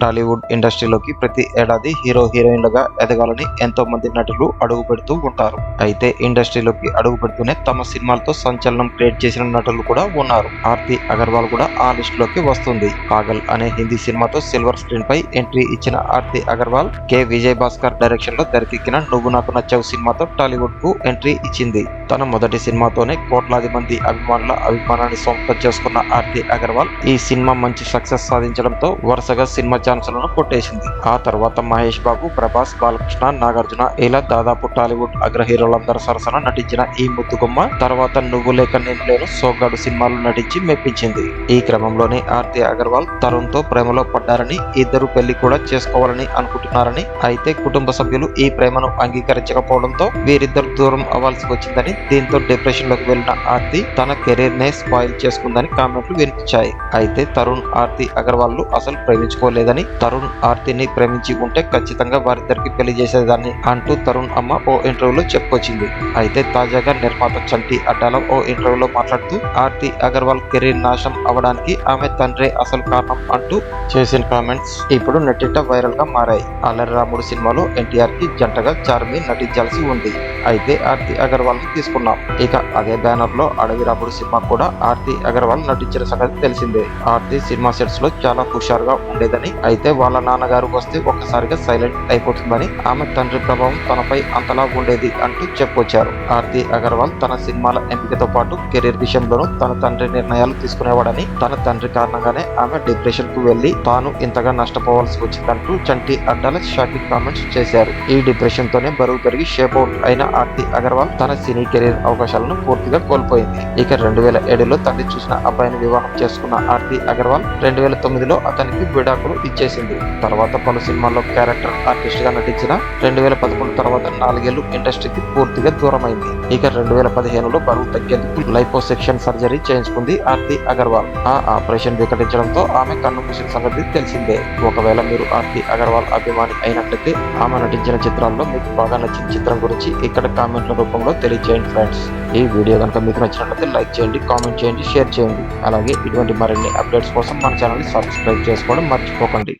టాలీవుడ్ ఇండస్ట్రీలోకి ప్రతి ఏడాది హీరో హీరోయిన్లుగా ఎదగాలని ఎంతో మంది నటులు అడుగు పెడుతూ ఉంటారు. అయితే ఇండస్ట్రీలోకి అడుగు పెడుతూనే తమ సినిమాలతో సంచలనం క్రియేట్ చేసిన నటులు కూడా ఉన్నారు. ఆర్తి అగర్వాల్ కూడా ఆ లిస్ట్లోకి వస్తుంది. పాగల్ అనే హిందీ సినిమాతో సిల్వర్ స్క్రీన్ పై ఎంట్రీ ఇచ్చిన ఆర్తి అగర్వాల్ కె. విజయ్ భాస్కర్ డైరెక్షన్లో తెరకెక్కిన నువ్వు నాకు నచ్చావు సినిమాతో టాలీవుడ్కు ఎంట్రీ ఇచ్చింది. తన మొదటి సినిమాతోనే కోట్లాది మంది అభిమానుల అభిమానాన్ని సొంతం చేసుకున్న ఆర్తి అగర్వాల్ ఈ సినిమా మంచి సక్సెస్ సాధించడంతో వరుసగా సినిమా ఛాన్సులను కొట్టేసింది. ఆ తర్వాత మహేష్ బాబు ప్రభాస్ బాలకృష్ణ నాగార్జున ఇలా దాదాపు టాలీవుడ్ అగ్ర హీరోలందరి సరసన నటించిన ఈ ముద్దుగుమ్మ తర్వాత నువ్వు లేక నేను లేను సోగాడు సినిమాలు నటించి మెప్పించింది. ఈ క్రమంలోనే ఆర్తి అగర్వాల్ తరుణ్తో ప్రేమలో పడ్డారని ఇద్దరు పెళ్ళి కూడా చేసుకోవాలని అనుకుంటున్నారని అయితే కుటుంబ సభ్యులు ఈ ప్రేమను అంగీకరించకపోవడంతో వీరిద్దరు దూరం అవ్వాల్సి వచ్చిందని దీంతో డిప్రెషన్లోకి వెళ్ళిన ఆర్తి తన కెరీర్ నే స్పాయిల్ చేసుకుందని కామెంట్లు వినిపించాయి. అయితే తరుణ్ ఆర్తి అగర్వాల్ అసలు ప్రేమించుకోలేదని తరుణ్ ఆర్తిని ప్రేమించి ఉంటే ఖచ్చితంగా వారిద్దరికి పెళ్ళి చేసేదాన్ని అంటూ తరుణ్ అమ్మ ఓ ఇంటర్వ్యూలో చెప్పుకొచ్చింది. అయితే తాజాగా నిర్మాత చంటి అడ్డాల ఓ ఇంటర్వ్యూలో మాట్లాడుతూ ఆర్తి అగర్వాల్ కెరీర్ నాశనం అవడానికి ఆమె తండ్రి అసలు కారణం అంటూ చేసిన కామెంట్స్ ఇప్పుడు నెట్టింట వైరల్గా మారాయి. అల్లరి రాముడు సినిమాలో ఎన్టీఆర్కి జంటగా చార్మి నటించాల్సి ఉంది. అయితే ఆర్తి అగర్వాల్ని తీసుకున్నాం. ఇక అదే బ్యానర్లో అడవి రాముడు సినిమా కూడా ఆర్తి అగర్వాల్ నటించిన సంగతి తెలిసిందే. ఆర్తి సినిమా సెట్స్లో చాలా హుషారుగా ఉండేదని అయితే వాళ్ళ నాన్నగారు వస్తే ఒక్కసారిగా సైలెంట్ అయిపోతుందని ఆమె తండ్రి ప్రభావం తనపై అంతలా ఉండేది అంటూ చెప్పుకొచ్చారు. ఆర్తి అగర్వాల్ తన సినిమాల ఎంపికతో పాటు కెరీర్ విషయంలోనూ తన తండ్రి నిర్ణయాలు తీసుకునేవాడని తన తండ్రి కారణంగానే ఆమె డిప్రెషన్కు వెళ్ళి తాను ఇంతగా నష్టపోవాల్సి వచ్చిందంటూ చంటి అడ్డాల షాకింగ్ కామెంట్స్ చేశారు. ఈ డిప్రెషన్ తోనే బరువు పెరిగి షేప్ అవుట్ అయిన ఆర్తి అగర్వాల్ తన సినీ కెరీర్ అవకాశాలను పూర్తిగా కోల్పోయింది. ఇక రెండు వేల ఏడులో తండ్రి చూసిన అబ్బాయిని వివాహం చేసుకున్న ఆర్తి అగర్వాల్ రెండు వేల తొమ్మిదిలో అతనికి విడాకులు ఇచ్చేసింది. తర్వాత పలు సినిమాల్లో క్యారెక్టర్ ఆర్టిస్ట్గా నటించిన రెండు వేల పదకొండు తర్వాత నాలుగేళ్ళు ఇండస్ట్రీకి పూర్తిగా దూరమైంది. ఇక రెండు వేల పదిహేనులో బరువు తగ్గేందుకు లైపోసెక్షన్ సర్జరీ చేయించుకుంది ఆర్తి అగర్వాల్. ఆ ఆపరేషన్ వికటించడంతో ఆమె కన్ను మూసిన సంగతి తెలిసిందే. ఒకవేళ మీరు ఆర్తి అగర్వాల్ అభిమాని అయినట్లయితే ఆమె నటించిన చిత్రాల్లో మీకు బాగా నచ్చిన చిత్రం గురించి ఇక్కడ కామెంట్ల రూపంలో తెలియజేయండి ఫ్రెండ్స్ ఈ వీడియో కనుక మీకు నచ్చినట్లయితే లైక్ చేయండి కామెంట్ చేయండి షేర్ చేయండి. అలాగే ఇటువంటి మరిన్ని అప్డేట్స్ కోసం మన ఛానల్ని సబ్స్క్రైబ్ చేసుకోవడం మర్చిపోకండి.